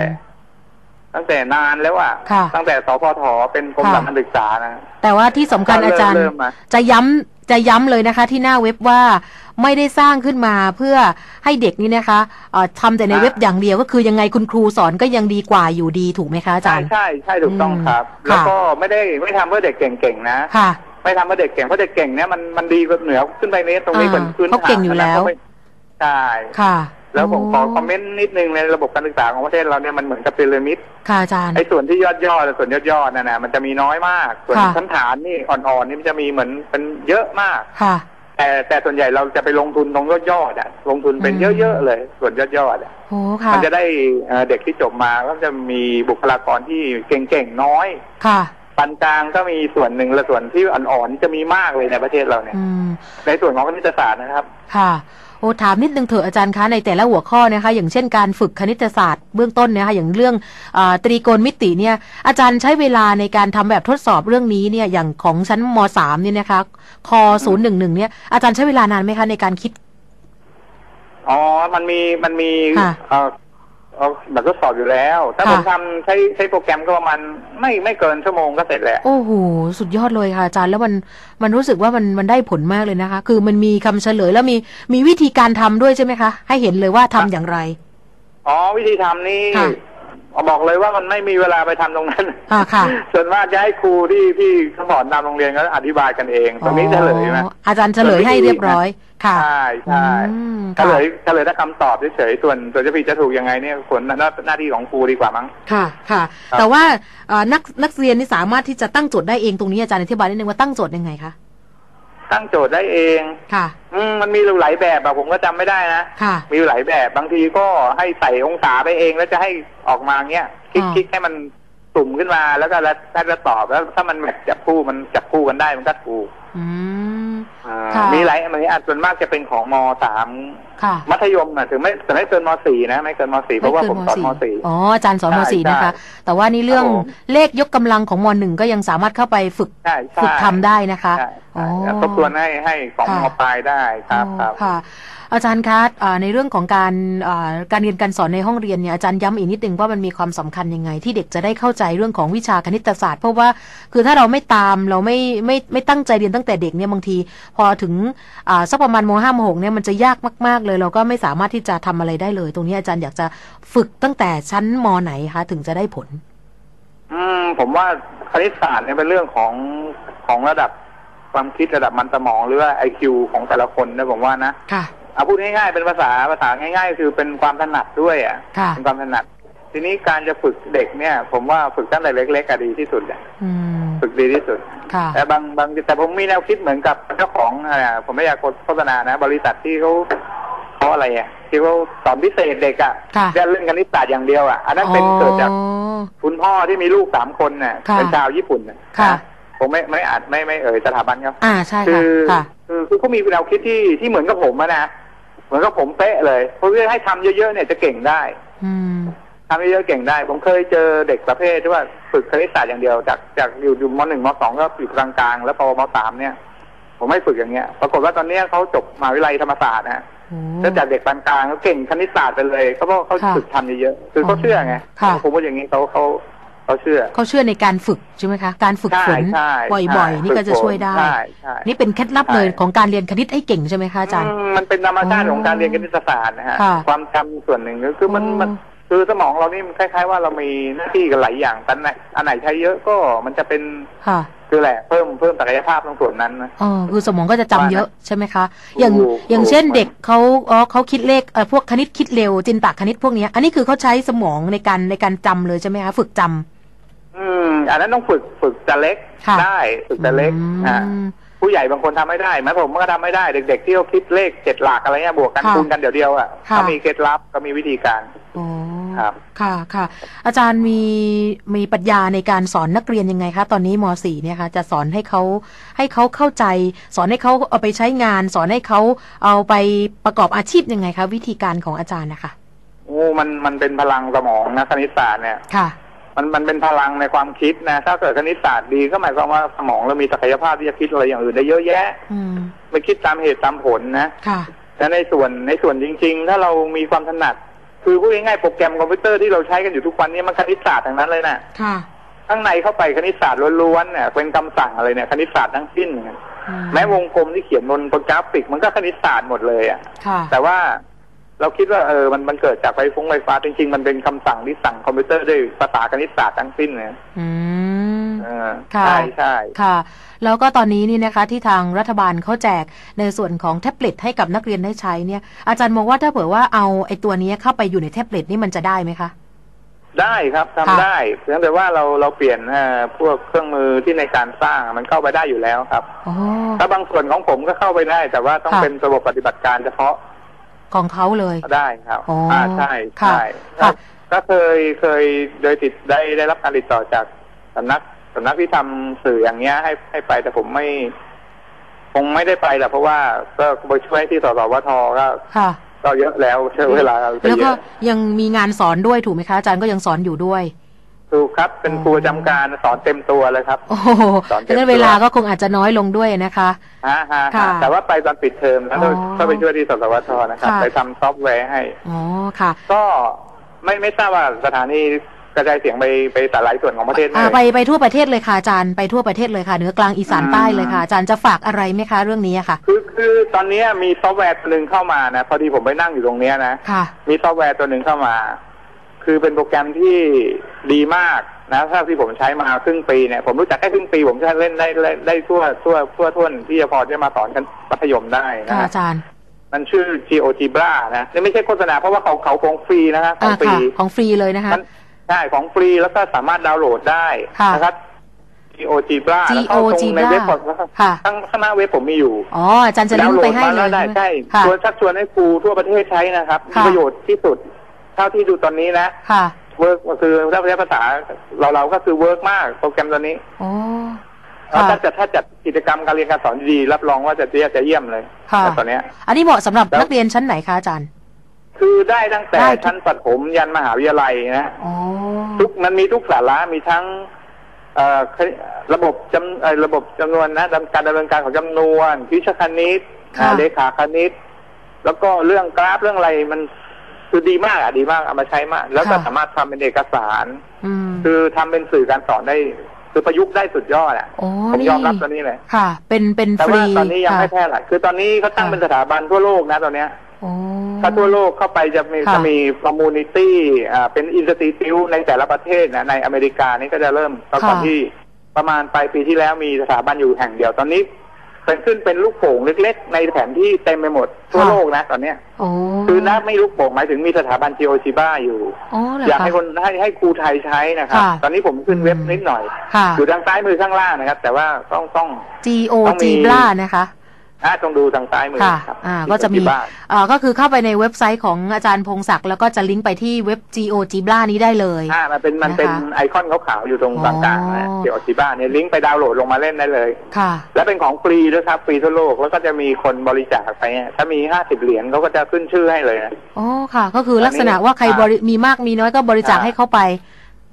Speaker 3: ตั้งแต่นานแล้วอะ
Speaker 2: ค่ะ
Speaker 3: ตั้งแต่สพทเป็นกรม
Speaker 2: ค่ะ
Speaker 3: สามัญศึกษานะ
Speaker 2: แต่ว่าที่สำคัญ
Speaker 3: ก็เริ่ม
Speaker 2: อาจารย์
Speaker 3: เริ่มมา
Speaker 2: จะย้ำจะย้ำเลยนะคะ ที่หน้าเว็บว่า ไม่ได้สร้างขึ้นมาเพื่อให้เด็กนี่นะคะเอ่อทำแต่ในเว็บอย่างเดียวก็คือยังไงคุณครูสอนก็ยังดีกว่าอยู่ดีถูกไหมคะอาจา
Speaker 3: ใช่
Speaker 2: รย์
Speaker 3: ใช่ใช่ถูกต้อง
Speaker 2: อืม
Speaker 3: ครับ
Speaker 2: ค่ะ
Speaker 3: แล้วก็ไม่ได้ไม่ทำเพื่อเด็กเก่งๆนะ
Speaker 2: ค่ะ
Speaker 3: ไม่ทำเพื่อเด็กเก่งเพราะเด็กเก่งเนี่ยมันมันดีกว่าเหนือขึ้นไปนี้ตรงนี้
Speaker 2: อ่า
Speaker 3: เหมือนพื้น
Speaker 2: เขาเก่งอยู่แล้ว
Speaker 3: ฐานนะเขาไม่ใช่
Speaker 2: ค่ะ
Speaker 3: แล้วผมขอ
Speaker 2: โค
Speaker 3: อมเมนต์นิดนึงในระบบการศึกษาของประเทศเราเนี่ยมันเหมือนกับพีระมิด
Speaker 2: ค่ะอาจารย์
Speaker 3: ไอ้ส่วนที่ยอดยอดส่วนยอดยอดนั่นนะมันจะมีน้อยมาก ส่วน
Speaker 2: ค่ะ
Speaker 3: ชั้นฐานนี่อ่อนๆนี่มันจะมีเหมือนเป็นเยอะมาก
Speaker 2: ค่ะ
Speaker 3: แต่แต่ส่วนใหญ่เราจะไปลงทุนตรงยอดยอดอะลงทุนเป็น
Speaker 2: อืม
Speaker 3: เยอะๆเลย ส่วนยอดยอดอะ
Speaker 2: โอ้ค่ะ
Speaker 3: มันจะได้เอ่อเด็กที่จบมาก็จะมีบุคลากรที่เก่งๆน้อย
Speaker 2: ค่ะ
Speaker 3: ปานกลางก็มีส่วนหนึ่งและส่วนที่อ่อนๆนี่จะมีมากเลยในประเทศเราเนี่ย
Speaker 2: อืม
Speaker 3: ในส่วนของคณิตศาสตร์นะครับ
Speaker 2: ค่ะ โอ้ถามนิดนึงเถอะอาจารย์คะในแต่ละหัวข้อนะคะ อย่างเช่นการฝึกคณิตศาสตร์เบื้องต้นเนะคะอย่างเรื่องอาตรีโกณมิติเนี่ยอาจารย์ใช้เวลาในการทำแบบทดสอบเรื่องนี้เนี่ยอย่างของชั้นมสามเนี่ยนะคะคศูนย์หนึ่งหนึ่งเนี่ยอาจารย์ใช้เวลานานไหมคะในการคิด
Speaker 3: อ๋อ มันมี มันมี
Speaker 2: ค่ะ
Speaker 3: เอ่อเอาแบบทดสอบอยู่แล้ว ถ้า
Speaker 2: ค่ะ
Speaker 3: ผมทำใช้ใช้โปรแกรมก็ประมาณไม่ไม่เกินชั่วโมงก็เสร็จแหละ
Speaker 2: โอ้โห สุดยอดเลยค่ะอาจารย์ แล้วมันมันรู้สึกว่ามันมันได้ผลมากเลยนะคะ คือมันมีคำเฉลยแล้วมีมีวิธีการทำด้วยใช่ไหมคะ ให้เห็นเลยว่าทำอย่างไร
Speaker 3: อ๋อวิธีทำนี่
Speaker 2: ค่ะ
Speaker 3: บอกเลยว่ามันไม่มีเวลาไปทำตรงนั้น
Speaker 2: อ่าค่ะ
Speaker 3: ส่วนมากจะให้ครูที่ที่เขาสอนตามโรงเรียนก็อธิบายกันเอง ตรงนี้เฉลยไหม
Speaker 2: อ๋ออาจารย์เฉลยให้เรียบร้อยค่ะ
Speaker 3: ใช่ใช่
Speaker 2: อืม
Speaker 3: เฉลยเฉลยถ้าคำตอบเฉยๆส่วนส่วนจะผิดจะถูกยังไงเนี่ยผลหน้าหน้าที่ของครูดีกว่ามั้ง
Speaker 2: ค่ะค่ะ
Speaker 3: ครับ
Speaker 2: แต่ว่าเอ่อนักนักเรียนนี่สามารถที่จะตั้งโจทย์ได้เองตรงนี้อาจารย์อธิบายนิดนึงว่าตั้งโจทย์ยังไงคะ
Speaker 3: ตั้งโจทย์ได้เอง
Speaker 2: ค่ะ
Speaker 3: อืมมันมีอยู่หลายแบบอะผมก็จำไม่ได้นะ
Speaker 2: ค่ะ
Speaker 3: มีอยู่หลายแบบบางทีก็ให้ใส่องศาไปเองแล้วจะให้ออกมาเงี้ยคลิก
Speaker 2: อ่า
Speaker 3: คลิกให้มันสุ่มขึ้นมาแล้วก็แล้วถ้าจะตอบแล้ว ถ้ามันแมทจับคู่มันจับคู่กันได้มันก็ถูก
Speaker 2: อืม
Speaker 3: อ่า
Speaker 2: ค่ะ
Speaker 3: มีหลายอันนี้อันส่วนมากจะเป็นของมสาม
Speaker 2: ค่ะ
Speaker 3: มัธยมอะถึงไม่แต่ไม่เกินมสี่นะไม่เกินมสี่เพราะว่าผมสอนมสี่
Speaker 2: อ๋ออาจารย์สอนม
Speaker 3: ใช่
Speaker 2: สี่นะคะ
Speaker 3: ใช่
Speaker 2: แต่ว่านี่เรื่อง
Speaker 3: ครับผม
Speaker 2: เลขยกกำลังของมหนึ่งก็ยังสามารถเข้าไปฝึก
Speaker 3: ใช่ใช่
Speaker 2: ฝึกทำได้นะคะ
Speaker 3: ใช่
Speaker 2: อ๋อ
Speaker 3: ใช่แล้วทบทวนให้ให้ของ
Speaker 2: ค่ะ
Speaker 3: มปลายได้ครับครับ
Speaker 2: อ๋อค่ะอาจารย์คะอ่าในเรื่องของการอ่าการเรียนการสอนในห้องเรียนเนี่ยอาจารย์ย้ำอีกนิดนึงว่ามันมีความสำคัญยังไง ที่เด็กจะได้เข้าใจเรื่องของวิชาคณิตศาสตร์ เพราะว่าคือถ้าเราไม่ตามเราไม่ไม่ไม่ตั้งใจเรียนตั้งแต่เด็กเนี่ยบางที พอถึงอ่าสักประมาณมห้ามหกเนี่ยมันจะยากมากๆเลยเราก็ไม่สามารถที่จะทำอะไรได้เลย ตรงนี้อาจารย์อยากจะฝึกตั้งแต่ชั้นมไหนคะถึงจะได้ผล
Speaker 3: อืม ผมว่าคณิตศาสตร์เนี่ยเป็นเรื่องของของระดับความคิดระดับมันสมองหรือว่าไอคิวของแต่ละคนนะผมว่านะ
Speaker 2: ค่ะ
Speaker 3: เอาพูดง่ายๆเป็นภาษาภาษาง่ายๆ คือเป็นความถนัดด้วยอะ
Speaker 2: ค่ะ
Speaker 3: เป็นความถนัด ทีนี้การจะฝึกเด็กเนี่ย ผมว่าฝึกตั้งแต่เล็กๆอะดีที่สุดอะ
Speaker 2: อืม
Speaker 3: ฝึกดีที่สุด
Speaker 2: ค่ะ
Speaker 3: แต่บางบางแต่ผมมีแนวคิดเหมือนกับเจ้าของอะไรอะผมไม่อยากโฆษณานะ บริษัทที่เขา เขาอะไรอะที่เขาสอนพิเศษเด็กอะ
Speaker 2: ค่ะ
Speaker 3: เรียนเรื่องคณิตศาสตร์อย่างเดียวอะ อันนั้นเป็นเกิดจาก
Speaker 2: อ๋อ
Speaker 3: คุณพ่อที่มีลูกสามคนน่ะ
Speaker 2: ค่ะ
Speaker 3: เป็นชาวญี่ปุ่นน่ะ
Speaker 2: ค่ะ
Speaker 3: นผมไม่ไม่อาจไม่ไม่เอ่ยสถาบันครับ
Speaker 2: อ่าใช่
Speaker 3: คื
Speaker 2: ค่ะ
Speaker 3: อ
Speaker 2: ค่ะ
Speaker 3: คือคือเขามีแนวคิดที่ที่เหมือนกับผมอะนะเหมือนกับผมเป๊ะเลยเพราะเรื่องให้ทำเยอะๆเนี่ยจะเก่งได้
Speaker 2: อืม
Speaker 3: ทำเยอะๆเก่งได้ ผมเคยเจอเด็กประเภทที่ว่าฝึกคณิตศาสตร์อย่างเดียว จากจากอยู่อยู่มหนึ่งมสองก็อยู่กลางๆ แล้วพอมสามเนี่ย ผมไม่ฝึกอย่างเงี้ย ปรากฏว่าตอนเนี้ยเขาจบมหาวิทยาลัยธรรมศาสตร์นะฮะ
Speaker 2: โอ้
Speaker 3: แล้วจากเด็กปานกลางเขาเก่งคณิตศาสตร์ไปเลยเขาบอกเขา
Speaker 2: ค่ะ
Speaker 3: ฝึกทำเยอะๆคือเขาเชื่อไง
Speaker 2: ค่ะ
Speaker 3: ผมว่าอย่างนี้เขาเขาเขาเชื่อ
Speaker 2: เขาเชื่อในการฝึกใช่ไหมคะการฝึกฝน
Speaker 3: ใช่ใช่
Speaker 2: บ่อยๆ นี่ก็จะช่วยได้
Speaker 3: ใช่ใช่
Speaker 2: นี่เป็นเคล็ดลับเลย
Speaker 3: ใช่
Speaker 2: ของการเรียนคณิตให้เก่งใช่ไหมคะอาจารย์
Speaker 3: อืมมันเป็นธรรมชาติของการเรียนคณิตศาสตร์นะฮะ
Speaker 2: ค่ะ
Speaker 3: ความจำส่วนหนึ่งคือมัน
Speaker 2: อ๋อ
Speaker 3: มันคือสมองเรานี่มันคล้าย ๆ ว่าเรามีหน้าที่กันหลายอย่างแต่ไหนอันไหนใช้เยอะก็มันจะเป็น
Speaker 2: ค่ะ
Speaker 3: คือแหละเพิ่มเพิ่มศักยภาพตรงส่วนนั้นนะ
Speaker 2: เออคือสมองก็จะจำเยอะใช่ไหมคะ
Speaker 3: ถูก
Speaker 2: อย่าง
Speaker 3: ถูก
Speaker 2: อย่างเช่น
Speaker 3: ถูก
Speaker 2: เด็กเขาอ๋อเขาคิดเลขเออพวกคณิตคิดเร็วจินตคณิตพวกเนี้ยอันนี้คือเขาใช้สมองในการในการจำเลยใช่ไหมคะฝึกจำ
Speaker 3: อืม อันนั้นต้องฝึกฝึกแต่เล็ก
Speaker 2: ค่ะ
Speaker 3: ได้ฝึกแต่เล็ก
Speaker 2: อืม
Speaker 3: อ่าผู้ใหญ่บางคนทำไม่ได้แม้ผมก็ทำไม่ได้เด็กๆที่เขาคิดเลขเจ็ดหลักอะไรเงี้ยบวกกัน
Speaker 2: ค่ะ
Speaker 3: คูณกันเดี๋ยวเดียวอะ
Speaker 2: ค่ะ
Speaker 3: เขามีเคล็ดลับก็มีวิธีการ
Speaker 2: อ๋อ
Speaker 3: ครับ
Speaker 2: ค่ะค่ะ อาจารย์มีมีปรัชญาในการสอนนักเรียนยังไงคะตอนนี้ม .4 เนี่ยคะจะสอนให้เขาให้เขาเข้าใจ สอนให้เขาเอาไปใช้งาน สอนให้เขาเอาไปประกอบอาชีพยังไงคะวิธีการของอาจารย์นะคะ
Speaker 3: โอ้มันมันเป็นพลังสมองนะคณิตศาสตร์เนี่ย
Speaker 2: ค่ะ
Speaker 3: มันมันเป็นพลังในความคิดนะ ถ้าเกิดคณิตศาสตร์ดีก็หมายความว่าสมองเรามีศักยภาพที่จะคิดอะไรอย่างอื่นได้เยอะแยะ
Speaker 2: อืม
Speaker 3: ไม่คิดตามเหตุตามผลนะ
Speaker 2: ค่ะ
Speaker 3: แต่ในส่วนในส่วนจริง ๆ ถ้าเรามีความถนัด คือพูดง่ายๆโปรแกรมคอมพิวเตอร์ที่เราใช้กันอยู่ทุกวันนี้มันคณิตศาสตร์ทั้งนั้นเลยนะ
Speaker 2: ค่ะ
Speaker 3: ข้างในเข้าไปคณิตศาสตร์ล้วนๆเนี่ยเป็นคำสั่งอะไรเนี่ยคณิตศาสตร์ทั้งสิ้นเนี่ย
Speaker 2: อื
Speaker 3: แม้วงกลมที่เขียนบนบนกราฟิกมันก็คณิตศาสตร์หมดเลยอะ
Speaker 2: ค่ะ
Speaker 3: แต่ว่าเราคิดว่าเออมันมันเกิดจากไฟฟงไฟฟ้าจริงๆ มันเป็นคำสั่งที่สั่งคอมพิวเตอร์ด้วยภาษาคณิตศาสตร์ทั้งสิ้นเนี่ย
Speaker 2: อืม
Speaker 3: เออ
Speaker 2: ค่ะ
Speaker 3: ใช่ใช่
Speaker 2: ค่ะ แล้วก็ตอนนี้นี่นะคะที่ทางรัฐบาลเขาแจกในส่วนของแท็บเล็ตให้กับนักเรียนได้ใช้เนี่ย อาจารย์มองว่าถ้าเผื่อว่าเอาไอ้ตัวนี้เข้าไปอยู่ในแท็บเล็ตนี่มันจะได้ไหมคะ
Speaker 3: ได้ครับทำ
Speaker 2: ค่ะ
Speaker 3: ได้เพียงแต่ว่าเราเราเปลี่ยนเอ่อพวกเครื่องมือที่ในการสร้างมันเข้าไปได้อยู่แล้วครับ
Speaker 2: อ๋อ
Speaker 3: ถ้าบางส่วนของผมก็เข้าไปได้ แต่ว่าต้อง
Speaker 2: ค่ะ
Speaker 3: เป็นระบบปฏิบัติการเฉพาะ
Speaker 2: ของเขาเลย
Speaker 3: ได้ครับ
Speaker 2: อ๋ออ่
Speaker 3: ใช่
Speaker 2: ค่ะ
Speaker 3: ใช่
Speaker 2: ค่ะ
Speaker 3: ก็เคยเคยโดยติดได้ได้รับการติดต่อจากสำนัก สำนักที่ทำสื่ออย่างเงี้ย ให้ให้ไปแต่ผมไม่คงไม่ได้ไปแหละเพราะว่าก็ไปช่วยที่สสวทก็
Speaker 2: ค่ะ
Speaker 3: ก็เยอะแล้วใช้เวลาไป
Speaker 2: แล้ว
Speaker 3: เย
Speaker 2: ก็
Speaker 3: อะ
Speaker 2: ยังมีงานสอนด้วยถูกไหมคะอาจารย์ก็ยังสอนอยู่ด้วย
Speaker 3: ถูกครับเป็นครูประจำการสอนเต็มตัวเลยครับ
Speaker 2: โอ้โห
Speaker 3: สอนเต็ม
Speaker 2: ดังนั้น
Speaker 3: ตัว
Speaker 2: เวลาก็คงอาจจะน้อยลงด้วยนะคะ
Speaker 3: ฮะฮะ
Speaker 2: ค่ะ
Speaker 3: ฮะแต่ว่าไปตอนปิดเทอมแล้ว
Speaker 2: อ๋อ
Speaker 3: ก็ไปช่วยที่สสวทนะครับ
Speaker 2: ค่ะ
Speaker 3: ไปทำซอฟต์แวร์ให้
Speaker 2: อ๋อค่ะ
Speaker 3: ก็ไม่ไม่ทราบว่าสถานี กระจายเสียงไปไปแต่หลายส่วนของประเทศไหม
Speaker 2: อ่าไปไปทั่วประเทศเลยค่ะอาจารย์ไปทั่วประเทศเลยค่ะเหนือกลางอีสานใต้เลยค่ะอาจารย์จะฝากอะไรไหมคะเรื่องนี้อะค่ะ
Speaker 3: คือคือตอนนี้มีซอฟต์แวร์ตัวหนึ่งเข้ามานะพอดีผมไปนั่งอยู่ตรงเนี้ยนะ
Speaker 2: ค่ะ
Speaker 3: มีซอฟต์แวร์ตัวหนึ่งเข้ามา คือเป็นโปรแกรมที่ดีมากนะถ้าที่ผมใช้มาครึ่งปีเนี่ยผมรู้จักแค่ครึ่งปี ผมใช้เล่นได้ได้ได้ทั่วทั่วทั่วท่วนที่จะพอจะมาสอนกันมัธยมได้นะ
Speaker 2: ค่ะ
Speaker 3: ฮะ
Speaker 2: อาจารย์
Speaker 3: มันชื่อ GeoGebra นะนี่ไม่ใช่โฆษณาเพราะว่าเขาเขาของฟรีนะฮะขอ
Speaker 2: อ่าง
Speaker 3: ฟรี
Speaker 2: ค่ะของฟรีเลยนะคะ
Speaker 3: มันใช่ของฟรีแล้วก็สามารถดาวน์โหลดได้
Speaker 2: ค่ะ
Speaker 3: นะครับ GeoGebra แล้วเข้าตรงใน
Speaker 2: GeoGebra
Speaker 3: เว็บผม
Speaker 2: ค่ะ
Speaker 3: ข้างข้างหน้าเว็บผมมีอยู่
Speaker 2: อ๋ออาจารย์จะลิงก์ไปให้เล
Speaker 3: ดาวยน์โหลดมาแล้วได้
Speaker 2: ใช่ไหม
Speaker 3: ใช่
Speaker 2: ค่ะ
Speaker 3: ชวนชักชวนให้ครูทั่วประเทศใช้นะครับมี
Speaker 2: ค่ะ
Speaker 3: ประโยชน์ที่สุด เท่าที่ดูตอนนี้นะ
Speaker 2: ค่ะ
Speaker 3: เวิร์กก็คือถ้าใช้ภาษาเราเราก็คือเวิร์กมากโปรแกรมตัวนี้
Speaker 2: อ๋อ
Speaker 3: แล้ว
Speaker 2: ค่ะ
Speaker 3: ถ้าจัดถ้าจัดกิจกรรมการเรียนการสอนดีๆรับรองว่าจะเยี่ยมจะเยี่ยมเลย
Speaker 2: ค่ะ
Speaker 3: แต่ตอนเนี้ย
Speaker 2: อันนี้เหมาะสำหรับ
Speaker 3: แล้ว
Speaker 2: นักเรียนชั้นไหนคะอาจารย์
Speaker 3: คือได้ตั้งแต่
Speaker 2: ได้ทุก
Speaker 3: ชั้นประถมยันมหาวิทยาลัยนะ
Speaker 2: อ๋อ
Speaker 3: ทุกมันมีทุกสาระมีทั้ง เอ่อระบบจำเอ่อระบบจำนวนนะดำการดำเนินการของจำนวนวิชาคณิต
Speaker 2: ค่ะ
Speaker 3: อ่าเลขาคณิต แล้วก็เรื่องกราฟเรื่องอะไรมันคือดีมากอะดีมากเอามาใช้มาก แล้วก็สามารถทำเป็นเอกสาร
Speaker 2: อืม
Speaker 3: คือทำเป็นสื่อการสอนได้ คือประยุกต์ได้สุดยอดอะ
Speaker 2: โอ้
Speaker 3: ผม
Speaker 2: นี่
Speaker 3: ยอมรับตัวนี้เลย
Speaker 2: ค่ะ เป็นเป็น
Speaker 3: แต่
Speaker 2: ฟรี
Speaker 3: ว่าตอนนี้ยัง
Speaker 2: ค่ะ
Speaker 3: ไม่แพร่หลายคือตอนนี้เขาตั้ง
Speaker 2: ค่ะ
Speaker 3: เป็นสถาบันทั่วโลกนะตอนเนี้ย
Speaker 2: โอ้
Speaker 3: ถ้าทั่วโลกเข้าไปจะมี
Speaker 2: ค่ะ
Speaker 3: จะมีคอมมูนิตี้อ่าเป็นอินสติทิวในแต่ละประเทศนะในอเมริกานี่ก็จะเริ่มตอนก่อนที่ประมาณปลายปีที่แล้วมีสถาบันอยู่แห่งเดียวตอนนี้เป็นขึ้นเป็นลูกโป่งเล็กๆ ในแผนที่เต็มไปหมดทั่วโลกนะตอนเนี้ย
Speaker 2: โอ้
Speaker 3: คือนับไม่ลูกโป่งหมายถึงมีสถาบันจีโอชิบ้าอยู่
Speaker 2: อ๋อเหรอ
Speaker 3: อยาก
Speaker 2: คะ
Speaker 3: ให้คนให้ให้ครูไทยใช้นะครับ
Speaker 2: ค่ะ
Speaker 3: ตอนนี้ผมขึ้นเว็บนิดหน่อย
Speaker 2: ค่ะ
Speaker 3: อยู่ทางซ้ายมือข้างล่างนะครับ แต่ว่าต้องต้อง
Speaker 2: G O
Speaker 3: ต้องมี
Speaker 2: G บลานะคะ
Speaker 3: อ่าต้องดูทางซ้ายมือ
Speaker 2: ค่ะ
Speaker 3: ครับ
Speaker 2: อ่าก็จะมี
Speaker 3: บ้าน
Speaker 2: อ่าก็คือเข้าไปในเว็บไซต์ของอาจารย์พงศักดิ์แล้วก็จะลิงก์ไปที่เว็บ G O G บลานี้ได้เลย
Speaker 3: อ่ามันเป็นมันเป็น
Speaker 2: นะคะ
Speaker 3: ไอคอนขาวๆอยู่ตรงกลางๆนะ
Speaker 2: อ๋อ
Speaker 3: เกี่ยวกับที่บ้านเนี่ยลิงก์ไปดาวน์โหลดลงมาเล่นได้เลย
Speaker 2: ค่ะ
Speaker 3: และเป็นของฟรีด้วยครับฟรีทั่วโลกแล้วก็จะมีคนบริจาคไปเนี่ยถ้ามีห้าสิบเหรียญเขาก็จะขึ้นชื่อให้เลยนะ
Speaker 2: อ๋อค่ะ ก็คือลักษณะ
Speaker 3: อันนี้
Speaker 2: ว่าใครบริมีมากมีน้อยก็บริจาค
Speaker 3: อ่า
Speaker 2: ให้เข้าไป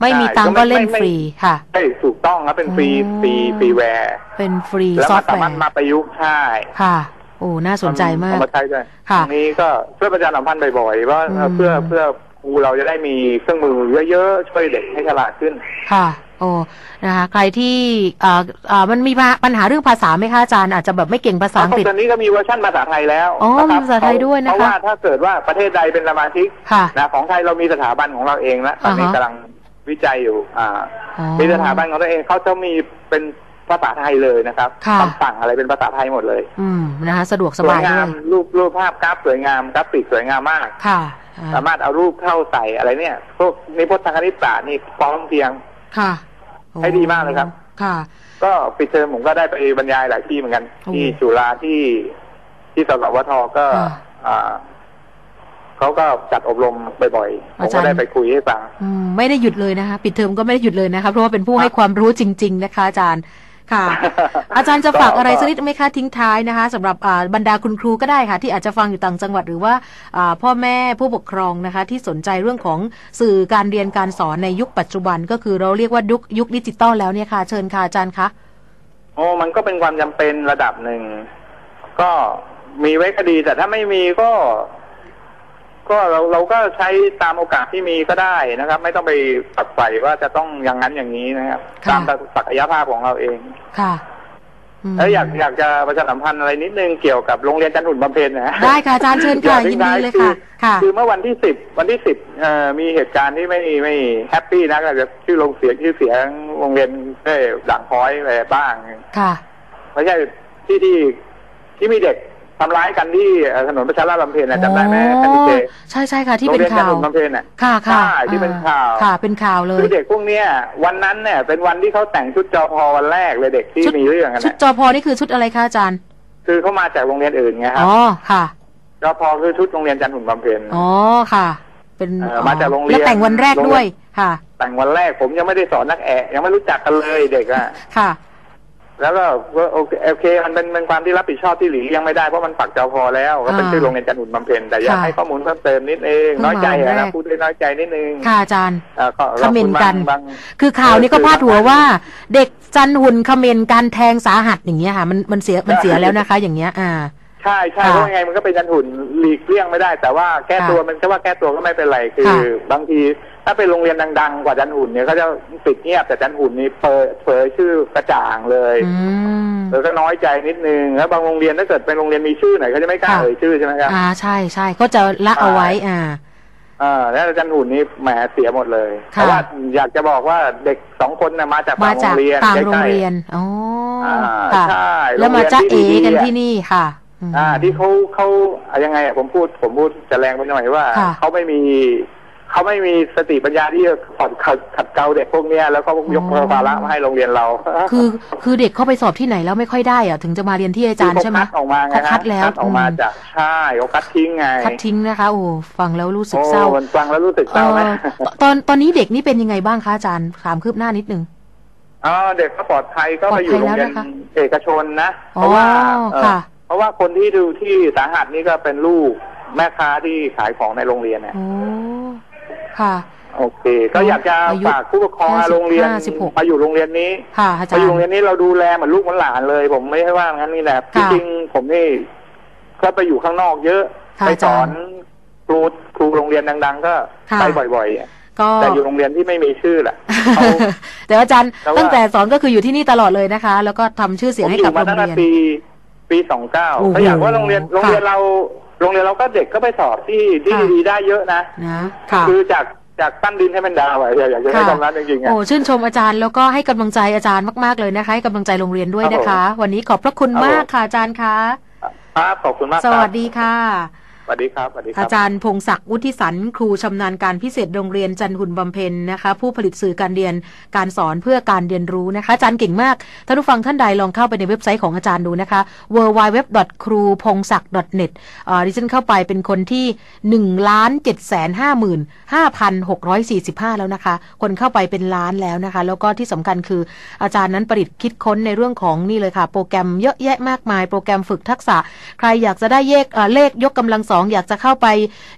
Speaker 2: ไม่มี
Speaker 3: ใช่
Speaker 2: ตังค์
Speaker 3: ก็
Speaker 2: ก็
Speaker 3: ไม่
Speaker 2: เล่น
Speaker 3: ไม่
Speaker 2: ฟรีค่ะ
Speaker 3: ใช่ถูกต้องครับเป็นฟรี
Speaker 2: อ๋อ
Speaker 3: ฟรีฟรีแวร์
Speaker 2: เป็นฟรี
Speaker 3: แล้ว
Speaker 2: ซอ
Speaker 3: มั
Speaker 2: ฟ
Speaker 3: น
Speaker 2: ต์
Speaker 3: สา
Speaker 2: แว
Speaker 3: มารถ
Speaker 2: ร์
Speaker 3: มาประยุกต์ใช่
Speaker 2: ค่ะ โอ้น่าสนใจมาก
Speaker 3: เอมาใช้ด้วย
Speaker 2: ค่ะ
Speaker 3: ตรงนี้ก็ช่วยประชาสัมพันธ์บ่อยๆว่า
Speaker 2: อืม
Speaker 3: เพื่อเพื่อครูเราจะได้มีเครื่องมือเยอะๆ ช่วยเด็กให้ฉลาดขึ้น
Speaker 2: ค่ะ โอ้นะคะใครที่อ่าอ่ามันมีปัญหาเรื่องภาษาไหมคะอาจารย์อาจจะแบบไม่เก่งภาษาอังกฤษ
Speaker 3: ตอนนี้ก็มีเวอร์ชันภาษาไทยแล้ว
Speaker 2: อ๋อ
Speaker 3: นะครับ
Speaker 2: มีภาษาไทยด้วยนะคะ
Speaker 3: เพราะว่าถ้าเกิดว่าประเทศใดเป็นสมาชิก
Speaker 2: ค่ะ
Speaker 3: นะของไทยเรามีสถาบันของเราเองแล้วตอนนี้
Speaker 2: อ่าฮะ
Speaker 3: กำลัง วิจัยอยู่อ่า
Speaker 2: อ๋อ
Speaker 3: มีสถาบันของตัวเองเขาจะมีเป็นภาษาไทยเลยนะครับ
Speaker 2: ค่ะ
Speaker 3: คำสั่งอะไรเป็นภาษาไทยหมดเลย
Speaker 2: อืมนะคะสะดวกส
Speaker 3: สว
Speaker 2: บายย
Speaker 3: งา
Speaker 2: ด้ว
Speaker 3: ม
Speaker 2: ย
Speaker 3: รูปรูปภาพกราฟสวยงามกราฟิกสวยงามมาก
Speaker 2: ค่ะอ่า
Speaker 3: สามารถเอารูปเข้าใส่อะไรเนี่ยพวกนิพจน์ทางคณิตศาสตร์นี่พร้อมเพรียง
Speaker 2: ค่ะ
Speaker 3: ให้ดีมากเลยครับ
Speaker 2: ค่ะ
Speaker 3: ก็ปิดเทอมผมก็ได้ไปบรรยายหลายที่เหมือนกัน
Speaker 2: โอ้
Speaker 3: ที่จุฬาที่ที่สสวทก็
Speaker 2: อ่า
Speaker 3: อ่า เขาก็จัดอบรมบ่อยๆผม
Speaker 2: อาจาร
Speaker 3: ก็
Speaker 2: ย์
Speaker 3: ได้ไปคุยให้ฟัง
Speaker 2: อืมไม่ได้หยุดเลยนะคะ ปิดเทอมก็ไม่ได้หยุดเลยนะคะเพราะว่าเป็นผู้ให้ความรู้จริง ๆ นะคะอาจารย์ค่ะ อาจารย์จะฝากอะไรสักนิดไหมคะทิ้งท้ายนะคะสำหรับอ่าบรรดาคุณครูก็ได้ค่ะ ที่อาจจะฟังอยู่ต่างจังหวัดหรือว่าอ่าพ่อแม่ผู้ปกครองนะคะ ที่สนใจเรื่องของสื่อการเรียนการสอนในยุคปัจจุบันก็คือเราเรียกว่ายุคยุคดิจิตอลแล้วเนี่ยค่ะเชิญค่ะอาจารย์คะ
Speaker 3: โอ้มันก็เป็นความจำเป็นระดับหนึ่งก็มีไว้ก็ดีแต่ถ้าไม่มีก็ ก็เราเราก็ใช้ตามโอกาสที่มีก็ได้นะครับ ไม่ต้องไปปักใฝ่ว่าจะต้องอย่างนั้นอย่างนี้นะครับ
Speaker 2: ค่ะ
Speaker 3: ตามศักยภาพของเราเอง
Speaker 2: ค่ะม
Speaker 3: แล้วอยากอยากจะประชาสัมพันธ์อะไรนิดนึงเกี่ยวกับโรงเรียนจันทร์หุ่นบำเพ็ญนะฮะ
Speaker 2: ได้ค่ะอาจารย์เชิญค่ะ
Speaker 3: อ
Speaker 2: ยิน
Speaker 3: ทิ้ง
Speaker 2: ดี
Speaker 3: ท้า
Speaker 2: เลยค่ะ ค่ะ
Speaker 3: คือเมื่อวันที่สิบวันที่สิบเอ่อมีเหตุการณ์ที่ไม่ไม่แฮปปี้นะก็จะชื่อโรงเสียชื่อเสียงโรงเรียนได้ด่างพร้อยไปบ้าง
Speaker 2: ค่ะ
Speaker 3: ไม่ใช่ที่ที่ที่มีเด็ก ทำร้ายกันที่เอ่อถนนประชาราชบำเพ็ญนะจำได้ไหมแคนดิเจ
Speaker 2: ใช่ใช่ค่ะที่
Speaker 3: โรง
Speaker 2: เป็น
Speaker 3: เรียนจัน
Speaker 2: ข่า
Speaker 3: ท
Speaker 2: ว
Speaker 3: ร์หุ่นบำเพ็ญน่ะ
Speaker 2: ค่ะค่ะ
Speaker 3: ใช่ที่เป็นข่าว
Speaker 2: ค่ะเป็นข่าวเลย
Speaker 3: คือเด็กพวกเนี้ยวันนั้นเนี่ยเป็นวันที่เขาแต่งชุดจอพอวันแรกเลยเด็กที่
Speaker 2: ชุด
Speaker 3: มีเรื่องกัน
Speaker 2: ชุด
Speaker 3: นะ
Speaker 2: จอพอนี่คือชุดอะไรคะอาจารย์
Speaker 3: คือเขามาจากโรงเรียนอื่นไงครับ
Speaker 2: อ๋อค่ะ
Speaker 3: จอพอคือชุดโรงเรียนจันทร์หุ่นบำเพ็ญ
Speaker 2: อ๋อค่ะ เป็น
Speaker 3: เอ่อมาจากโรงเรียน
Speaker 2: แล้วแต่งวันแรกด้วยค่ะ
Speaker 3: แต่งวันแรกผมยังไม่ได้สอนนักแอะยังไม่รู้จักกันเลยเด็กอะ
Speaker 2: ค่ะ
Speaker 3: แล้วก็ก็โอเคโอเคมันเป็นเป็นความที่รับผิดชอบที่หลีกเลี่ยงไม่ได้เพราะมันปักจอพอแล้วก็เป็น
Speaker 2: อ่า
Speaker 3: ชื่อโรงเรียนจันทร์อุ่นบำเพ็ญแต่อยาก
Speaker 2: ค่ะ
Speaker 3: ให้ข้อมูลเพิ่มเติมนิดนึง
Speaker 2: เพิ่ง
Speaker 3: น้อยใจ
Speaker 2: มา
Speaker 3: อะ
Speaker 2: แร
Speaker 3: นะ
Speaker 2: ก
Speaker 3: พูดได้น้อยใจนิดนึง
Speaker 2: ค่ะอาจารย์
Speaker 3: อ่าก็
Speaker 2: คอมเมนต์กัน
Speaker 3: บาง
Speaker 2: คือข่าวนี้ก็
Speaker 3: เออ
Speaker 2: พาดหัว
Speaker 3: คือ
Speaker 2: ว่า เด็กจันหุ่นคอมเมนต์การแทงสาหัสอย่างเงี้ยค่ะ มันมันเสียมันเสียแล้วนะคะ อย่างเงี้ยอ่า
Speaker 3: ใช่ใช่
Speaker 2: ค่ะ
Speaker 3: เพราะยังไงมันก็เป็นจันทร์หุ่นหลีกเลี่ยงไม่ได้ แต่ว่าแก้
Speaker 2: ค่ะ
Speaker 3: ตัวมันแค่ว่าแก้ตัวก็ไม่เป็นไรคือ
Speaker 2: ค่ะ
Speaker 3: บางทีถ้าเป็นโรงเรียนดัง ๆ กว่าจันทร์หุ่นเนี่ยเขาจะปิดเงียบแต่จันทร์หุ่นนี่เปิดเผยชื่อกระจ่างเลย
Speaker 2: อืม
Speaker 3: เออก็น้อยใจนิดนึงแล้วบางโรงเรียนถ้าเกิดเป็นโรงเรียนมีชื่อหน่อยเขาจะไม่กล้า
Speaker 2: ค่ะ
Speaker 3: เอ่ยชื่อใช่ไหมครับ
Speaker 2: อ่าใช่ใช่ก็จะละเอาไว้อ่า
Speaker 3: อ่าแล้วอาจารย์หุ่นนี่แหมเสียหมดเลย
Speaker 2: ค่ะ
Speaker 3: เพราะว่าอยากจะบอกว่าเด็กสองคนน่ะมาจาก
Speaker 2: มา
Speaker 3: ต่างโร
Speaker 2: จาก
Speaker 3: งเรียน
Speaker 2: ต่าง
Speaker 3: ใก
Speaker 2: โรง
Speaker 3: ล้
Speaker 2: เรียนอ๋อ
Speaker 3: อ่า
Speaker 2: ค่ะ
Speaker 3: ใช่
Speaker 2: แล้วมา
Speaker 3: โรงเรียน
Speaker 2: จ้าเอ
Speaker 3: ที่ดีๆ
Speaker 2: กัน
Speaker 3: อะ
Speaker 2: ที่นี่ค่ะม
Speaker 3: ๆ อ่า ที่เขาเขาอะยังไงอะผมพูดผมพูดจะแรงไปหน่อยว่า
Speaker 2: ค่ะ
Speaker 3: เขาไม่มีเขาไม่มีสติปัญญาที่จะขัดขัดขัดเกลาเด็กพวกเนี้ยแล้วก็ยก
Speaker 2: อ๋อ
Speaker 3: ภาระมาให้โรงเรียนเรา
Speaker 2: คือ คือเด็กเข้าไปสอบที่ไหนแล้วไม่ค่อยได้อะถึงจะมาเรียนที่อาจารย์
Speaker 3: คือ
Speaker 2: ใช่ไหม
Speaker 3: เขาคัดออกมาไง
Speaker 2: เขา
Speaker 3: ฮะ
Speaker 2: คัดแล้ว
Speaker 3: คัดออกมา
Speaker 2: อืม
Speaker 3: จากใช่เขาคัดทิ้งไง
Speaker 2: คัดทิ้งนะคะโอ้ฟังแล้วรู้สึก
Speaker 3: โอ้
Speaker 2: เศร้า
Speaker 3: มันฟังแล้วรู้สึกเศร้าไหม
Speaker 2: เอ่อตอนตอนนี้เด็กนี่เป็นยังไงบ้างคะอาจารย์ถามคืบหน้านิดนึง
Speaker 3: อ๋อเด็กก็ปลอดภัยก็
Speaker 2: ปลอ
Speaker 3: ไป
Speaker 2: ด
Speaker 3: อยู่
Speaker 2: ภัย
Speaker 3: โรงเรียน
Speaker 2: แล้วนะคะ
Speaker 3: เอกชนนะเพ
Speaker 2: อ๋อ
Speaker 3: ราะว่า เอ่อ
Speaker 2: ค่ะ
Speaker 3: เพราะว่าคนที่ดูที่สาหัสนี่ก็เป็นลูกแม่ค้าที่ขายของในโรงเรียนเนี่ย
Speaker 2: โอ้ค่ะ
Speaker 3: โอเค ก็อยากจะ
Speaker 2: อายุ
Speaker 3: ฝากผู้ปกครอง
Speaker 2: ห้าสิบ
Speaker 3: โรงเรียน
Speaker 2: ห้าสิบหก
Speaker 3: มาอยู่โรงเรียนนี้
Speaker 2: ค่ะอาจาร
Speaker 3: มา
Speaker 2: ย์
Speaker 3: อยู่โรงเรียนนี้เราดูแลเหมือนลูกเหมือนหลานเลย ผมไม่ใช่ว่างั้นนี่แหละจ
Speaker 2: ค่ะ
Speaker 3: ริงๆผมนี่ก็ไปอยู่ข้างนอกเยอะ
Speaker 2: ค่ะ
Speaker 3: ไปสอ
Speaker 2: อาจาร
Speaker 3: น
Speaker 2: ย์
Speaker 3: ครูครูโรงเรียนดัง ๆ ก็
Speaker 2: ค่ะ
Speaker 3: ไปบ่อยๆอะ
Speaker 2: ก็
Speaker 3: แต่อยู่โรงเรียนที่ไม่มีชื่อแหละเขา
Speaker 2: เดี๋ยวอาจารย์
Speaker 3: แต่ว่า
Speaker 2: ตั้งแต่สอนก็คืออยู่ที่นี่ตลอดเลยนะคะ แล้วก็ทำชื่อเสียง
Speaker 3: ผม
Speaker 2: ให้
Speaker 3: อ
Speaker 2: กับ
Speaker 3: ยู่
Speaker 2: โร
Speaker 3: มางตั้งแต่
Speaker 2: เรียน
Speaker 3: ปี ปีสองเก้า
Speaker 2: โอ้โห
Speaker 3: ถ้าอยากว่าโรงเรียนโรงเรียน
Speaker 2: ค่ะ
Speaker 3: เราโรงเรียนเราก็เด็กก็ไปสอบที่ที่
Speaker 2: ค่ะ
Speaker 3: ดีๆได้เยอะนะ
Speaker 2: นะ ค่ะ
Speaker 3: คือจากจากตั้นดินให้มันดาวอะอยากจะให้
Speaker 2: ค่ะ
Speaker 3: ตรงนั้นจริงๆอะ
Speaker 2: โอ้ชื่นชมอาจารย์แล้วก็ให้กำลังใจอาจารย์มากๆเลยนะคะ ให้กำลังใจโรงเรียนด้วยนะคะ วันนี้ขอบพระคุณ
Speaker 3: ครับผม
Speaker 2: มากค่ะอาจารย์คะ
Speaker 3: ครับขอบคุณมาก
Speaker 2: ส
Speaker 3: ครับ
Speaker 2: วัสดีค่ะ
Speaker 3: ส วัสดีครับสวัสดีครั
Speaker 2: อาจารย์พงศักดิ์วุฒิสันครูชำนาญการพิเศษโรงเรียนจันหุ่นบำเพ็ญนะคะ ผู้ผลิตสื่อการเรียนการสอนเพื่อการเรียนรู้นะคะอาจารย์เก่งมากท่านผู้ฟังท่านใดลองเข้าไปในเว็บไซต์ของอาจารย์ดูนะคะ w w w c r u p o n g s a k n e t อ่าดิฉันเข้าไปเป็นคนที่1ล้าน7 5 5 6 4 5 แล้วนะคะ คนเข้าไปเป็นล้านแล้วนะคะ แล้วก็ที่สำคัญคืออาจารย์นั้นประดิษฐ์คิดค้นในเรื่องของนี่เลยค่ะ โปรแกรมเยอะแยะมากมาย โปรแกรมฝึกทักษะ ใครอยากจะได้เลขเอ่อเลขยกกำลังสองอยากจะเข้าไป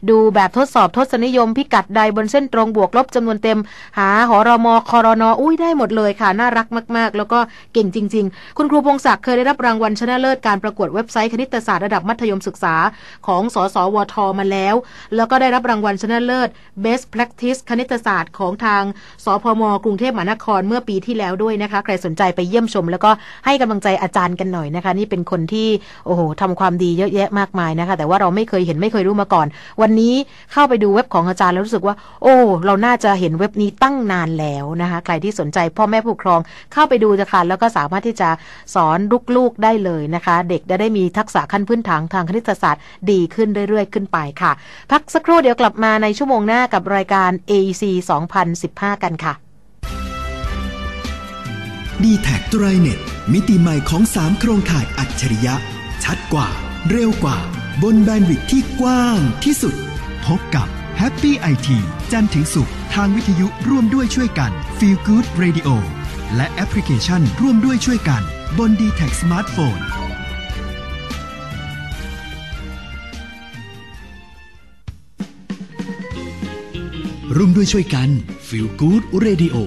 Speaker 2: ดูแบบทดสอบทศนิยมพิกัดใดบนเส้นตรงบวกลบจำนวนเต็ม หาหอรมคอรนอุ้ยได้หมดเลยค่ะ น่ารักมาก ๆ แล้วก็เก่งจริง ๆ คุณครูพงศักดิ์เคยได้รับรางวัลชนะเลิศการประกวดเว็บไซต์คณิตศาสตร์ระดับมัธยมศึกษาของสสวทมาแล้ว แล้วก็ได้รับรางวัลชนะเลิศ Best Practice คณิตศาสตร์ของทางสพมกรุงเทพมหานครเมื่อปีที่แล้วด้วยนะคะ ใครสนใจไปเยี่ยมชม แล้วก็ให้กำลังใจอาจารย์กันหน่อยนะคะ นี่เป็นคนที่โอ้โหทำความดีเยอะแยะมากมายนะคะ แต่ว่าเราไม่เคยเห็นไม่เคยรู้มาก่อน วันนี้เข้าไปดูเว็บของอาจารย์แล้วรู้สึกว่า โอ้ เราน่าจะเห็นเว็บนี้ตั้งนานแล้วนะคะ ใครที่สนใจพ่อแม่ผู้ปกครองเข้าไปดูจะค่ะแล้วก็สามารถที่จะสอนลูกๆได้เลยนะคะ เด็กจะได้มีทักษะขั้นพื้นฐานทางคณิตศาสตร์ ดีขึ้นเรื่อยๆ ขึ้นไปค่ะ พักสักครู่เดี๋ยวกลับมาในชั่วโมงหน้ากับรายการ AEC 2015 กันค่ะ
Speaker 1: d t แท็ไตรเน็ตมิติใหม่ของ 3 โครงข่ายอัจฉริยะ ชัดกว่า เร็วกว่า บนแบนด์วิดที่กว้างที่สุด พบกับ Happy IT จันถึงศุกร์ทางวิทยุร่วมด้วยช่วยกัน Feel Good Radio และแอปพลิเคชันร่วมด้วยช่วยกัน บน d t แท็สมาร์ทโฟนร่วมด้วยช่วยกัน Feel Good Radio